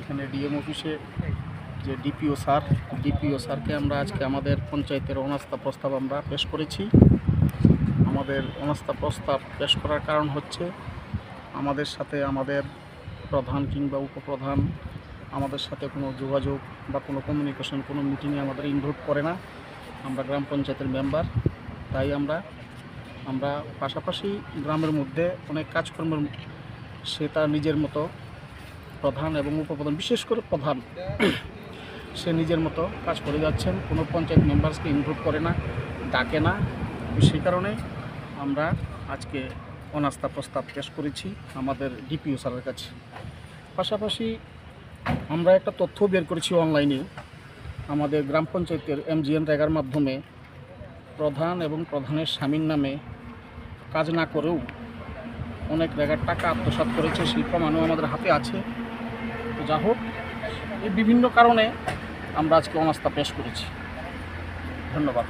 এখানে ডিএম অফিসে যে ডিপিও স্যার ডিপিও স্যারকে আমরা আজকে আমাদের পঞ্চায়েতের অনাস্থা প্রস্তাব আমরা পেশ করেছি। আমাদের অনাস্থা প্রস্তাব পেশ করার কারণ হচ্ছে আমাদের সাথে আমাদের প্রধান কিংবা উপপ্রধান, আমাদের সাথে কোনো যোগাযোগ বা কোনো কমিউনিকেশন কোনো মিটিংয়ে আমাদের ইনভলভ করে না। আমরা গ্রাম পঞ্চায়েতের মেম্বার তাই আমরা আমরা পাশাপাশি গ্রামের মধ্যে অনেক কাজকর্মের সে তার নিজের মতো প্রধান এবং উপপ্রধান, বিশেষ করে প্রধান। সে নিজের মতো কাজ করে যাচ্ছেন, কোনো পঞ্চায়েত মেম্বার্সকে ইনভলভ করে না, ডাকে না। সেই কারণে আমরা আজকে অনাস্থা প্রস্তাব পেশ করেছি আমাদের ডিপিও স্যারের কাছে। পাশাপাশি আমরা একটা তথ্য বের করেছি অনলাইনে। আমাদের গ্রাম পঞ্চায়েতের এমজিএন রেগার মাধ্যমে প্রধান এবং প্রধানের স্বামীর নামে কাজ না করেও অনেক রেগার টাকা আত্মসাৎ করেছে। সেই প্রমাণও আমাদের হাতে আছে। যা হোক এই বিভিন্ন কারণে আমরা আজকে অনাস্থা পেশ করেছি। ধন্যবাদ।